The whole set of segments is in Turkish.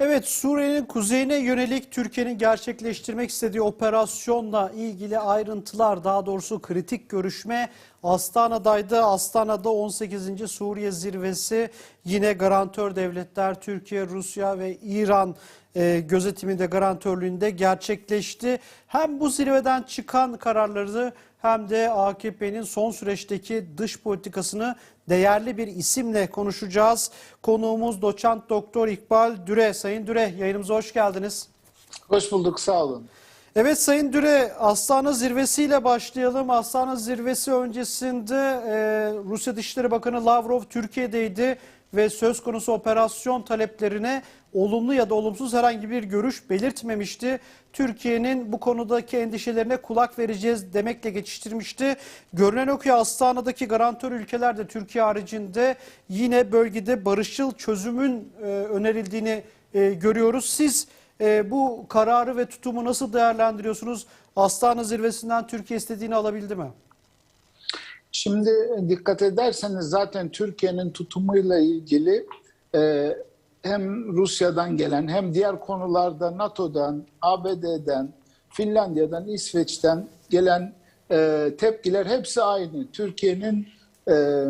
Evet, Suriye'nin kuzeyine yönelik Türkiye'nin gerçekleştirmek istediği operasyonla ilgili ayrıntılar, daha doğrusu kritik görüşme Astana'daydı. Astana'da 18. Suriye zirvesi yine garantör devletler Türkiye, Rusya ve İran e, gözetiminde, garantörlüğünde gerçekleşti. Hem bu zirveden çıkan kararları hem de AKP'nin son süreçteki dış politikasını değerli bir isimle konuşacağız. Konuğumuz doçent doktor İkbal Düre. Sayın Düre yayınımıza hoş geldiniz. Hoş bulduk, sağ olun. Evet Sayın Düre, Astana zirvesiyle başlayalım. Astana zirvesi öncesinde e, Rusya Dışişleri Bakanı Lavrov Türkiye'deydi ve söz konusu operasyon taleplerine olumlu ya da olumsuz herhangi bir görüş belirtmemişti. Türkiye'nin bu konudaki endişelerine kulak vereceğiz demekle geçiştirmişti. Görünen o ki Astana'daki garantör ülkeler de Türkiye haricinde yine bölgede barışçıl çözümün e, önerildiğini e, görüyoruz. Siz e, bu kararı ve tutumu nasıl değerlendiriyorsunuz? Astana zirvesinden Türkiye istediğini alabildi mi? Şimdi dikkat ederseniz zaten Türkiye'nin tutumuyla ilgili e, hem Rusya'dan gelen hem diğer konularda NATO'dan, ABD'den, Finlandiya'dan, İsveç'ten gelen e, tepkiler hepsi aynı. Türkiye'nin e,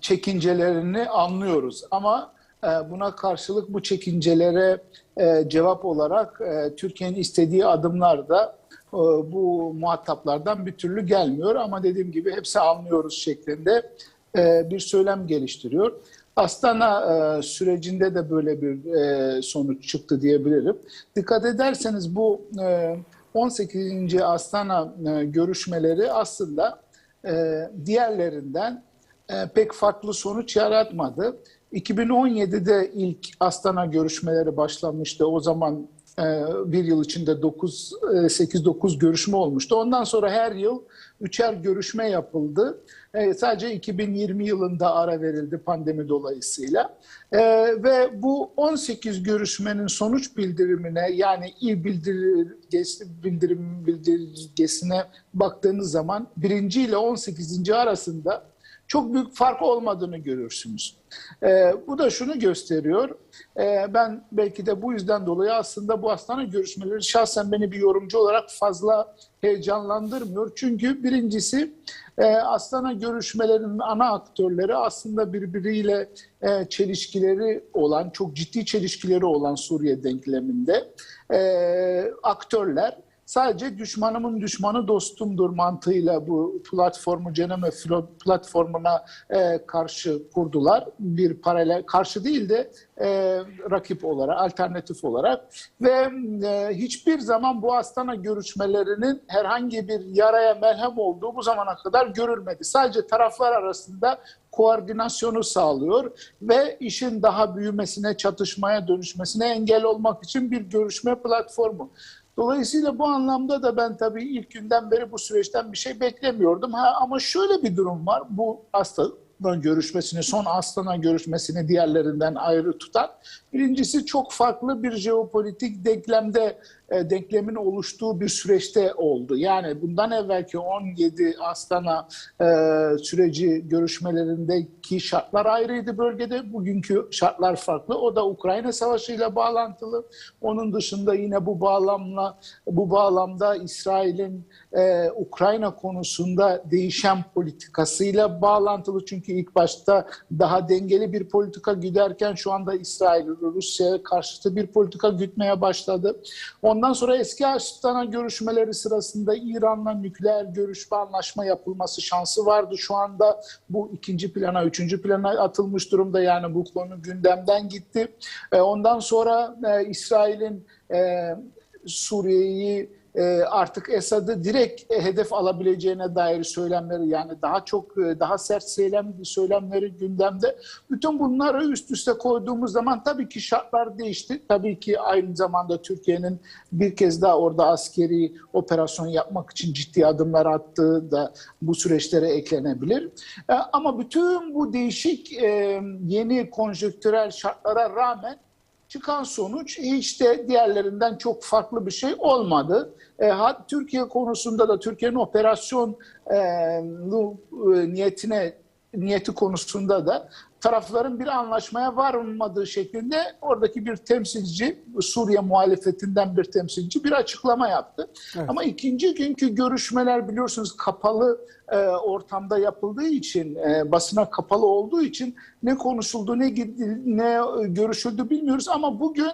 çekincelerini anlıyoruz ama e, buna karşılık bu çekincelere e, cevap olarak e, Türkiye'nin istediği adımlar da bu muhataplardan bir türlü gelmiyor ama dediğim gibi hepsi anlıyoruz şeklinde e, bir söylem geliştiriyor. Astana e, sürecinde de böyle bir e, sonuç çıktı diyebilirim. Dikkat ederseniz bu e, 18. Astana e, görüşmeleri aslında e, diğerlerinden e, pek farklı sonuç yaratmadı. 2017'de ilk Astana görüşmeleri başlamıştı. O zaman e, bir yıl içinde 9 8-9 görüşme olmuştu. Ondan sonra her yıl üçer görüşme yapıldı. E, sadece 2020 yılında ara verildi pandemi dolayısıyla. E, ve bu 18 görüşmenin sonuç bildirimine yani il bildirgesi, bildirim bildirgesine baktığınız zaman birinci ile 18. arasında çok büyük fark olmadığını görürsünüz. E, bu da şunu gösteriyor. E, ben belki de bu yüzden dolayı aslında bu hastane görüşmeleri şahsen beni bir yorumcu olarak fazla heyecanlandırmıyor. Çünkü birincisi e, Astana görüşmelerinin ana aktörleri aslında birbiriyle e, çelişkileri olan, çok ciddi çelişkileri olan Suriye denkleminde e, aktörler sadece düşmanımın düşmanı dostumdur mantığıyla bu platformu Ceneme platformuna e, karşı kurdular. Bir paralel, karşı değil de e, rakip olarak, alternatif olarak ve e, hiçbir zaman bu Astana görüşmelerinin herhangi bir yaraya merhem olduğu bu zamana kadar görülmedi. Sadece taraflar arasında koordinasyonu sağlıyor ve işin daha büyümesine, çatışmaya dönüşmesine engel olmak için bir görüşme platformu. Dolayısıyla bu anlamda da ben tabii ilk günden beri bu süreçten bir şey beklemiyordum. Ha, ama şöyle bir durum var. Bu Astana görüşmesini, son Astana görüşmesini diğerlerinden ayrı tutan. Birincisi çok farklı bir jeopolitik denklemde e, denklemin oluştuğu bir süreçte oldu. Yani bundan evvelki 17 Astana e, süreci görüşmelerindeki şartlar ayrıydı bölgede. Bugünkü şartlar farklı. O da Ukrayna Savaşı ile bağlantılı. Onun dışında yine bu bağlamla bu bağlamda İsrail'in e, Ukrayna konusunda değişen politikasıyla bağlantılı. Çünkü ilk başta daha dengeli bir politika giderken şu anda İsrail Rusya'ya karşıtı bir politika gütmeye başladı. Ondan sonra eski Astana görüşmeleri sırasında İran'la nükleer görüşme anlaşma yapılması şansı vardı. Şu anda bu ikinci plana, üçüncü plana atılmış durumda. Yani bu konu gündemden gitti. Ondan sonra İsrail'in Suriye'yi artık Esad'ı direkt hedef alabileceğine dair söylemleri yani daha çok daha sert söylem söylemleri gündemde. Bütün bunları üst üste koyduğumuz zaman tabii ki şartlar değişti. Tabii ki aynı zamanda Türkiye'nin bir kez daha orada askeri operasyon yapmak için ciddi adımlar attığı da bu süreçlere eklenebilir. Ama bütün bu değişik yeni konjonktürel şartlara rağmen çıkan sonuç hiç de diğerlerinden çok farklı bir şey olmadı. E, Türkiye konusunda da Türkiye'nin operasyon e, niyetine niyeti konusunda da tarafların bir anlaşmaya varmadığı şeklinde oradaki bir temsilci, Suriye muhalefetinden bir temsilci bir açıklama yaptı. Evet. Ama ikinci günkü görüşmeler biliyorsunuz kapalı e, ortamda yapıldığı için, e, basına kapalı olduğu için ne konuşuldu, ne ne görüşüldü bilmiyoruz. Ama bugün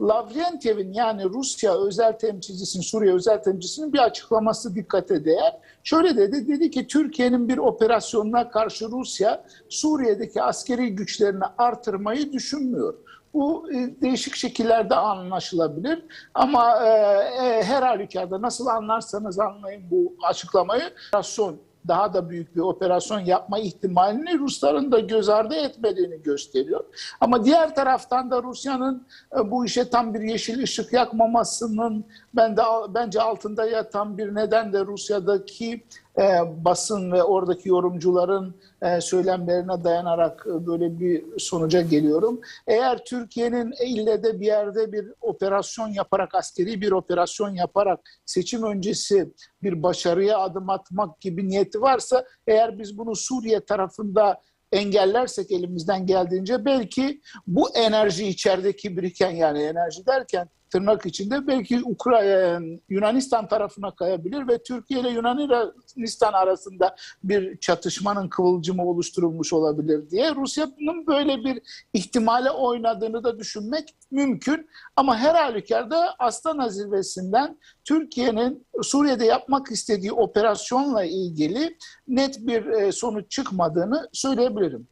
Lavrentyev'in yani Rusya özel temsilcisinin, Suriye özel temsilcisinin bir açıklaması dikkate değer. Şöyle dedi, dedi ki Türkiye'nin bir operasyonuna karşı Rusya Suriye'deki askeri güçlerini artırmayı düşünmüyor. Bu e, değişik şekillerde anlaşılabilir ama e, e, her halükarda nasıl anlarsanız anlayın bu açıklamayı operasyon daha da büyük bir operasyon yapma ihtimalini Rusların da göz ardı etmediğini gösteriyor. Ama diğer taraftan da Rusya'nın e, bu işe tam bir yeşil ışık yakmamasının ben de bence altında yatan bir neden de Rusya'daki e, basın ve oradaki yorumcuların e, söylemlerine dayanarak e, böyle bir sonuca geliyorum. Eğer Türkiye'nin ille de bir yerde bir operasyon yaparak, askeri bir operasyon yaparak seçim öncesi bir başarıya adım atmak gibi niyeti varsa eğer biz bunu Suriye tarafında engellersek elimizden geldiğince belki bu enerji içerideki biriken yani enerji derken tırnak içinde belki Ukrayna Yunanistan tarafına kayabilir ve Türkiye ile Yunanistan arasında bir çatışmanın kıvılcımı oluşturulmuş olabilir diye Rusya'nın böyle bir ihtimale oynadığını da düşünmek mümkün. Ama her halükarda Astana zirvesinden Türkiye'nin Suriye'de yapmak istediği operasyonla ilgili net bir e, sonuç çıkmadığını söyleyebilirim.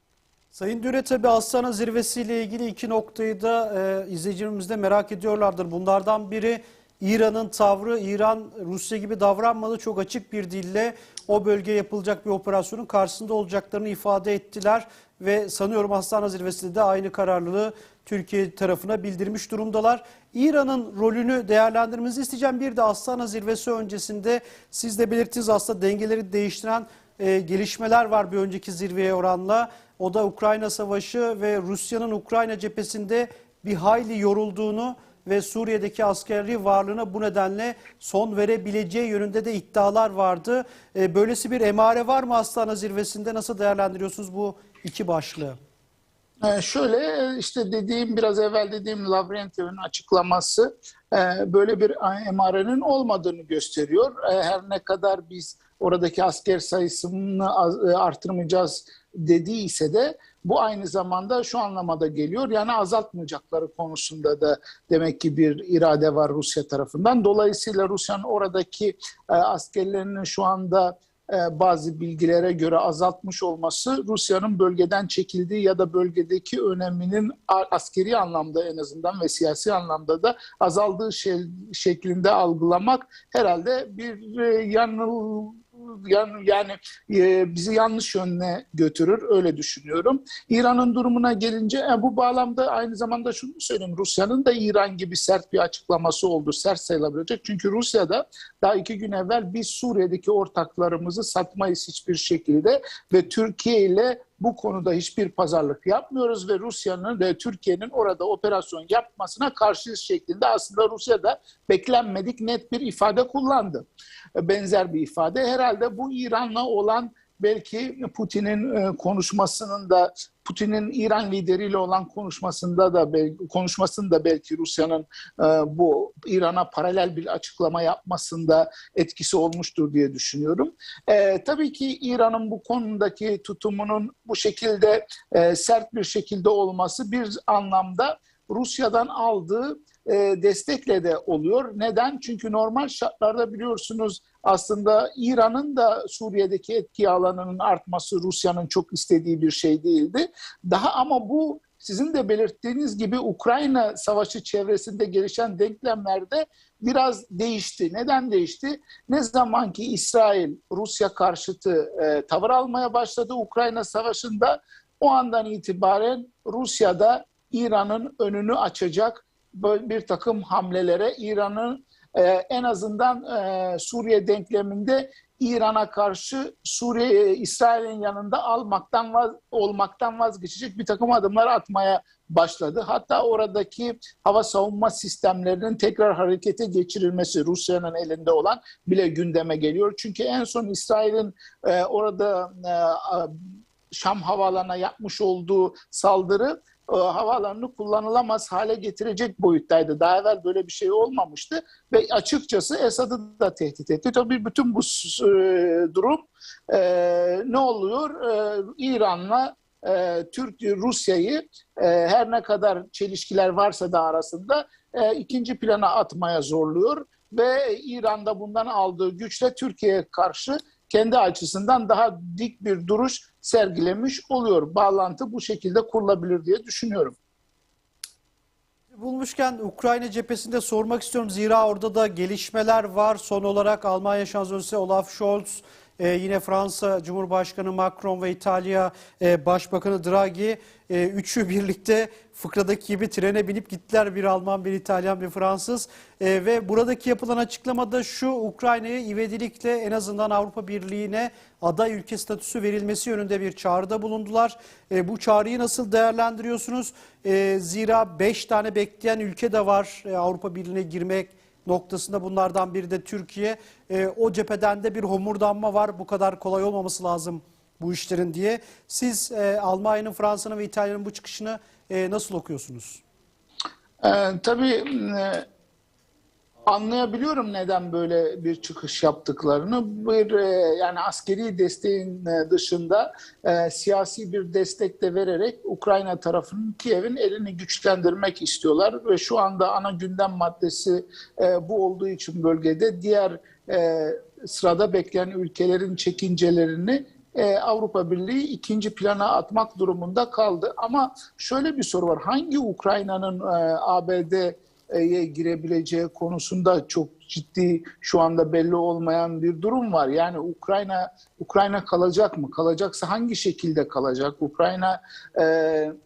Sayın Düre tabi Astana zirvesiyle ilgili iki noktayı da e, izleyicilerimiz de merak ediyorlardır. Bunlardan biri İran'ın tavrı. İran Rusya gibi davranmadı. Çok açık bir dille o bölgeye yapılacak bir operasyonun karşısında olacaklarını ifade ettiler. Ve sanıyorum Astana zirvesinde de aynı kararlılığı Türkiye tarafına bildirmiş durumdalar. İran'ın rolünü değerlendirmenizi isteyeceğim. Bir de Astana zirvesi öncesinde siz de belirttiniz aslında dengeleri değiştiren e, gelişmeler var bir önceki zirveye oranla. O da Ukrayna Savaşı ve Rusya'nın Ukrayna cephesinde bir hayli yorulduğunu ve Suriye'deki askeri varlığına bu nedenle son verebileceği yönünde de iddialar vardı. E, böylesi bir emare var mı Astana zirvesinde? Nasıl değerlendiriyorsunuz bu iki başlığı? Ee, şöyle işte dediğim biraz evvel dediğim Lavrentyev'in açıklaması e, böyle bir emarenin olmadığını gösteriyor. E, Her ne kadar biz oradaki asker sayısını e, artırmayacağız dediyse de bu aynı zamanda şu anlamada geliyor. Yani azaltmayacakları konusunda da demek ki bir irade var Rusya tarafından. Dolayısıyla Rusya'nın oradaki e, askerlerinin şu anda e, bazı bilgilere göre azaltmış olması Rusya'nın bölgeden çekildiği ya da bölgedeki öneminin askeri anlamda en azından ve siyasi anlamda da azaldığı şey, şeklinde algılamak herhalde bir e, yanıl yan, yani e, bizi yanlış yönüne götürür öyle düşünüyorum. İran'ın durumuna gelince e, bu bağlamda aynı zamanda şunu söyleyeyim Rusya'nın da İran gibi sert bir açıklaması oldu. Sert sayılabilecek. Çünkü Rusya'da daha iki gün evvel biz Suriye'deki ortaklarımızı satmayız hiçbir şekilde ve Türkiye ile bu konuda hiçbir pazarlık yapmıyoruz ve Rusya'nın ve Türkiye'nin orada operasyon yapmasına karşıyız şeklinde aslında Rusya'da beklenmedik net bir ifade kullandı. Benzer bir ifade. Herhalde bu İran'la olan belki Putin'in e, konuşmasının da Putin'in İran lideriyle olan konuşmasında da konuşmasında belki Rusya'nın e, bu İran'a paralel bir açıklama yapmasında etkisi olmuştur diye düşünüyorum. E, tabii ki İran'ın bu konudaki tutumunun bu şekilde e, sert bir şekilde olması bir anlamda Rusya'dan aldığı e, destekle de oluyor. Neden? Çünkü normal şartlarda biliyorsunuz aslında İran'ın da Suriye'deki etki alanının artması Rusya'nın çok istediği bir şey değildi. Daha ama bu sizin de belirttiğiniz gibi Ukrayna savaşı çevresinde gelişen denklemlerde biraz değişti. Neden değişti? Ne zaman ki İsrail Rusya karşıtı e, tavır almaya başladı Ukrayna savaşında o andan itibaren Rusya'da İran'ın önünü açacak bir takım hamlelere İran'ın e, en azından e, Suriye denkleminde İran'a karşı Suriye İsrail'in yanında almaktan vaz, olmaktan vazgeçecek bir takım adımlar atmaya başladı. Hatta oradaki hava savunma sistemlerinin tekrar harekete geçirilmesi Rusya'nın elinde olan bile gündeme geliyor. Çünkü en son İsrail'in e, orada e, Şam havaalanına yapmış olduğu saldırı e, havaalanını kullanılamaz hale getirecek boyuttaydı. Daha evvel böyle bir şey olmamıştı ve açıkçası Esad'ı da tehdit etti. Tabii bütün bu e, durum e, ne oluyor? E, İran'la e, Türkiye, Rusya'yı e, her ne kadar çelişkiler varsa da arasında e, ikinci plana atmaya zorluyor ve İran'da bundan aldığı güçle Türkiye'ye karşı kendi açısından daha dik bir duruş sergilemiş oluyor. Bağlantı bu şekilde kurulabilir diye düşünüyorum. Bulmuşken Ukrayna cephesinde sormak istiyorum. Zira orada da gelişmeler var. Son olarak Almanya Şansölye'si Olaf Scholz, e, yine Fransa Cumhurbaşkanı Macron ve İtalya e, Başbakanı Draghi e, üçü birlikte fıkradaki gibi trene binip gittiler. Bir Alman, bir İtalyan, bir Fransız. E, ve buradaki yapılan açıklamada şu Ukrayna'ya ivedilikle en azından Avrupa Birliği'ne aday ülke statüsü verilmesi yönünde bir çağrıda bulundular. E, bu çağrıyı nasıl değerlendiriyorsunuz? E, zira 5 tane bekleyen ülke de var e, Avrupa Birliği'ne girmek noktasında bunlardan biri de Türkiye. E, o cepheden de bir homurdanma var. Bu kadar kolay olmaması lazım bu işlerin diye. Siz e, Almanya'nın, Fransa'nın ve İtalya'nın bu çıkışını e, nasıl okuyorsunuz? Ee, tabii e, anlayabiliyorum neden böyle bir çıkış yaptıklarını. Bir e, yani askeri desteğin e, dışında e, siyasi bir destek de vererek Ukrayna tarafının Kiev'in elini güçlendirmek istiyorlar ve şu anda ana gündem maddesi bu olduğu için bölgede diğer e, sırada bekleyen ülkelerin çekincelerini Avrupa Birliği ikinci plana atmak durumunda kaldı. Ama şöyle bir soru var. Hangi Ukrayna'nın e, ABD'ye girebileceği konusunda çok ciddi şu anda belli olmayan bir durum var. Yani Ukrayna Ukrayna kalacak mı? Kalacaksa hangi şekilde kalacak? Ukrayna'nın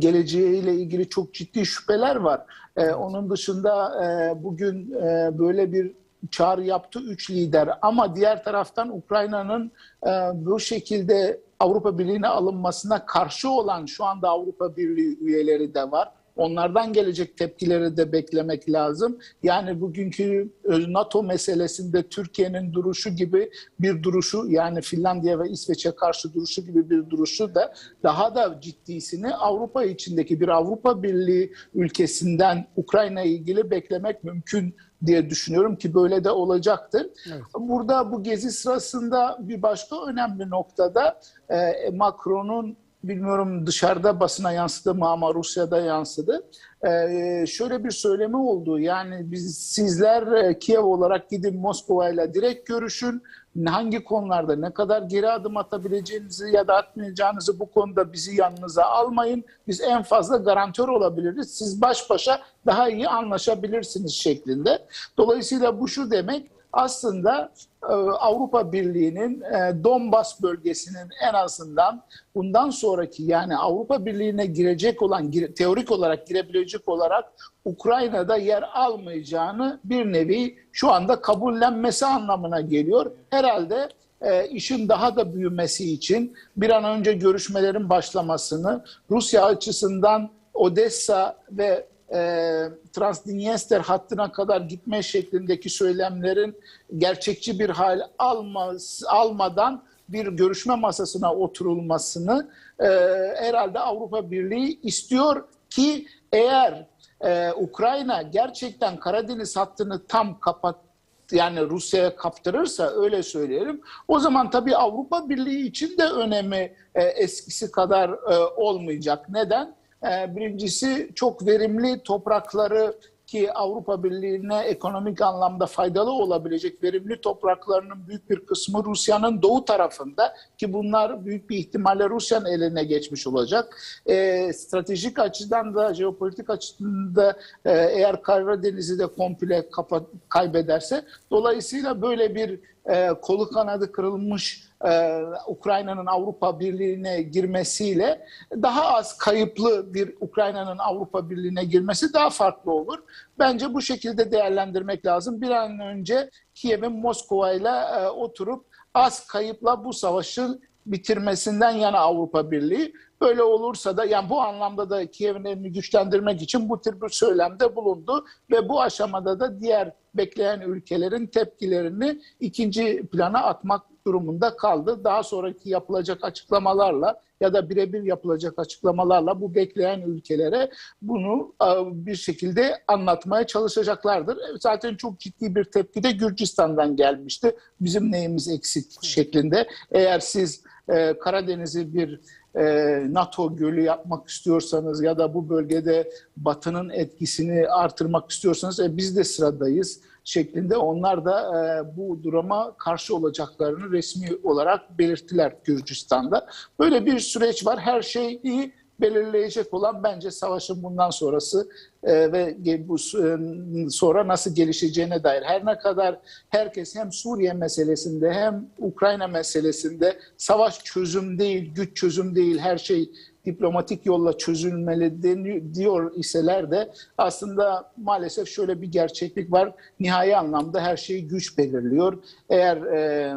geleceğiyle ilgili çok ciddi şüpheler var. E, onun dışında e, bugün e, böyle bir çağrı yaptı üç lider ama diğer taraftan Ukrayna'nın e, bu şekilde Avrupa Birliği'ne alınmasına karşı olan şu anda Avrupa Birliği üyeleri de var. Onlardan gelecek tepkileri de beklemek lazım. Yani bugünkü e, NATO meselesinde Türkiye'nin duruşu gibi bir duruşu yani Finlandiya ve İsveç'e karşı duruşu gibi bir duruşu da daha da ciddisini Avrupa içindeki bir Avrupa Birliği ülkesinden Ukrayna ilgili beklemek mümkün diye düşünüyorum ki böyle de olacaktır. Evet. Burada bu gezi sırasında bir başka önemli noktada e, Macron'un bilmiyorum dışarıda basına yansıdı mı ama Rusya'da yansıdı. Ee, şöyle bir söylemi oldu. Yani biz sizler e, Kiev olarak gidin Moskova ile direkt görüşün. Hangi konularda ne kadar geri adım atabileceğinizi ya da atmayacağınızı bu konuda bizi yanınıza almayın. Biz en fazla garantör olabiliriz. Siz baş başa daha iyi anlaşabilirsiniz şeklinde. Dolayısıyla bu şu demek aslında e, Avrupa Birliği'nin e, Donbas bölgesinin en azından bundan sonraki yani Avrupa Birliği'ne girecek olan teorik olarak girebilecek olarak Ukrayna'da yer almayacağını bir nevi şu anda kabullenmesi anlamına geliyor. Herhalde e, işin daha da büyümesi için bir an önce görüşmelerin başlamasını Rusya açısından Odessa ve e, Transdniester hattına kadar gitme şeklindeki söylemlerin gerçekçi bir hal almaz, almadan bir görüşme masasına oturulmasını e, herhalde Avrupa Birliği istiyor ki eğer e, Ukrayna gerçekten Karadeniz hattını tam kapat yani Rusya'ya kaptırırsa öyle söyleyelim. O zaman tabii Avrupa Birliği için de önemi e, eskisi kadar e, olmayacak. Neden? E, birincisi çok verimli toprakları ki Avrupa Birliği'ne ekonomik anlamda faydalı olabilecek verimli topraklarının büyük bir kısmı Rusya'nın doğu tarafında ki bunlar büyük bir ihtimalle Rusya'nın eline geçmiş olacak. E, stratejik açıdan da jeopolitik açıdan da e, eğer Karadeniz'i de komple kaybederse dolayısıyla böyle bir e, kolu kanadı kırılmış e, Ukrayna'nın Avrupa Birliği'ne girmesiyle daha az kayıplı bir Ukrayna'nın Avrupa Birliği'ne girmesi daha farklı olur. Bence bu şekilde değerlendirmek lazım. Bir an önce Kiev'in Moskova ile e, oturup az kayıpla bu savaşı bitirmesinden yana Avrupa Birliği. Böyle olursa da yani bu anlamda da Kiev'in elini güçlendirmek için bu tür bir söylemde bulundu ve bu aşamada da diğer bekleyen ülkelerin tepkilerini ikinci plana atmak durumunda kaldı. Daha sonraki yapılacak açıklamalarla ya da birebir yapılacak açıklamalarla bu bekleyen ülkelere bunu e, bir şekilde anlatmaya çalışacaklardır. E, Zaten çok ciddi bir tepki de Gürcistan'dan gelmişti. Bizim neyimiz eksik şeklinde. Eğer siz e, Karadeniz'i bir NATO gölü yapmak istiyorsanız ya da bu bölgede Batı'nın etkisini artırmak istiyorsanız e, biz de sıradayız şeklinde onlar da e, bu duruma karşı olacaklarını resmi olarak belirttiler Gürcistan'da. Böyle bir süreç var. Her şeyi belirleyecek olan bence savaşın bundan sonrası e, ve bu e, sonra nasıl gelişeceğine dair. Her ne kadar herkes hem Suriye meselesinde hem Ukrayna meselesinde savaş çözüm değil, güç çözüm değil, her şey diplomatik yolla çözülmeli diyor iseler de aslında maalesef şöyle bir gerçeklik var. Nihai anlamda her şeyi güç belirliyor. Eğer e,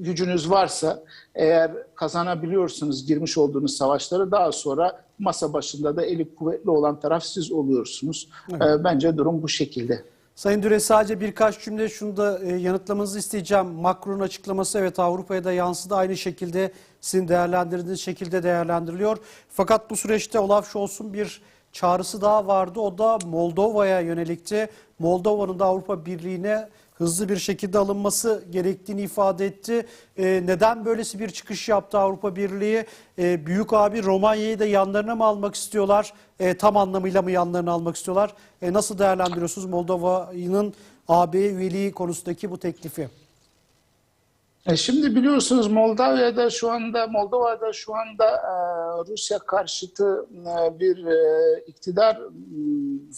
gücünüz varsa, eğer kazanabiliyorsunuz girmiş olduğunuz savaşları daha sonra masa başında da eli kuvvetli olan taraf siz oluyorsunuz. E, bence durum bu şekilde. Sayın Düre sadece birkaç cümle şunu da e, yanıtlamanızı isteyeceğim. Macron'un açıklaması evet Avrupa'ya da yansıdı. Aynı şekilde sizin değerlendirdiğiniz şekilde değerlendiriliyor. Fakat bu süreçte Olaf Scholz'un bir çağrısı daha vardı. O da Moldova'ya yönelikti. Moldova'nın da Avrupa Birliği'ne hızlı bir şekilde alınması gerektiğini ifade etti. E, neden böylesi bir çıkış yaptı Avrupa Birliği? E, büyük abi Romanya'yı da yanlarına mı almak istiyorlar? E, tam anlamıyla mı yanlarına almak istiyorlar? E, nasıl değerlendiriyorsunuz Moldova'nın AB üyeliği konusundaki bu teklifi? E, Şimdi biliyorsunuz Moldova'da şu anda Moldova'da şu anda e, Rusya karşıtı e, bir e, iktidar m,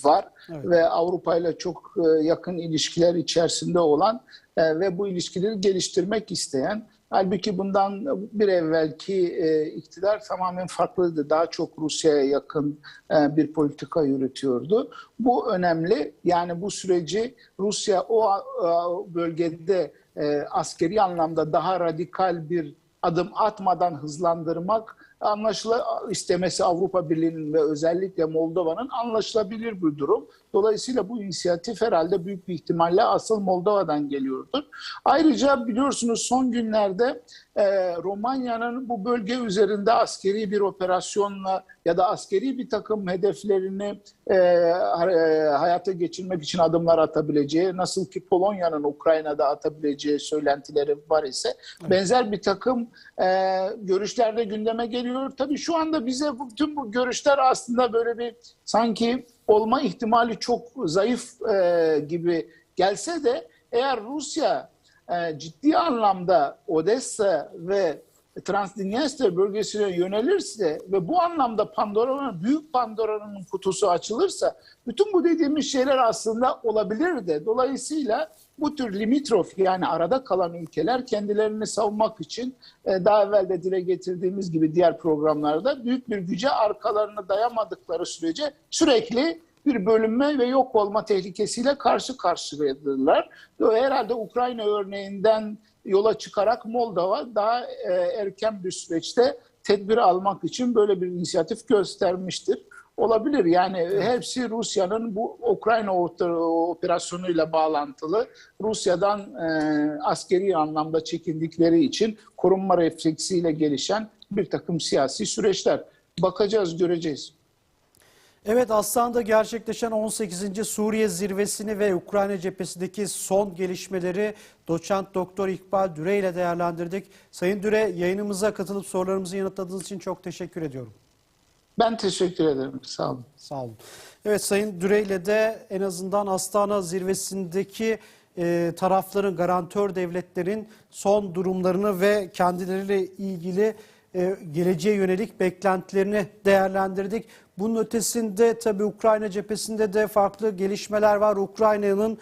var Evet. ve Avrupa ile çok e, yakın ilişkiler içerisinde olan e, ve bu ilişkileri geliştirmek isteyen halbuki bundan bir evvelki e, iktidar tamamen farklıydı. Daha çok Rusya'ya yakın e, bir politika yürütüyordu. Bu önemli. Yani bu süreci Rusya o e, bölgede e, askeri anlamda daha radikal bir adım atmadan hızlandırmak anlaşıla istemesi Avrupa Birliği'nin ve özellikle Moldova'nın anlaşılabilir bir durum. Dolayısıyla bu inisiyatif herhalde büyük bir ihtimalle asıl Moldova'dan geliyordur. Ayrıca biliyorsunuz son günlerde e, Romanya'nın bu bölge üzerinde askeri bir operasyonla ya da askeri bir takım hedeflerini e, e, hayata geçirmek için adımlar atabileceği, nasıl ki Polonya'nın Ukrayna'da atabileceği söylentileri var ise benzer bir takım e, görüşler de gündeme geliyor. Tabii şu anda bize bu, tüm bu görüşler aslında böyle bir sanki olma ihtimali çok zayıf e, gibi gelse de eğer Rusya e, ciddi anlamda Odessa ve Transdniester bölgesine yönelirse ve bu anlamda Pandora'nın büyük Pandora'nın kutusu açılırsa bütün bu dediğimiz şeyler aslında olabilir de. Dolayısıyla bu tür limitrof yani arada kalan ülkeler kendilerini savunmak için e, daha evvel de dile getirdiğimiz gibi diğer programlarda büyük bir güce arkalarını dayamadıkları sürece sürekli bir bölünme ve yok olma tehlikesiyle karşı karşıyadırlar. Herhalde Ukrayna örneğinden yola çıkarak Moldova daha e, erken bir süreçte tedbir almak için böyle bir inisiyatif göstermiştir. Olabilir yani hepsi Rusya'nın bu Ukrayna operasyonuyla bağlantılı. Rusya'dan e, askeri anlamda çekindikleri için korunma refleksiyle gelişen bir takım siyasi süreçler. Bakacağız, göreceğiz. Evet Aslan'da gerçekleşen 18. Suriye zirvesini ve Ukrayna cephesindeki son gelişmeleri doçent doktor İkbal Düre ile değerlendirdik. Sayın Düre yayınımıza katılıp sorularımızı yanıtladığınız için çok teşekkür ediyorum. Ben teşekkür ederim. Sağ olun. Sağ olun. Evet Sayın Düre ile de en azından Astana zirvesindeki e, tarafların, garantör devletlerin son durumlarını ve kendileriyle ilgili e, geleceğe yönelik beklentilerini değerlendirdik. Bunun ötesinde tabii Ukrayna cephesinde de farklı gelişmeler var. Ukrayna'nın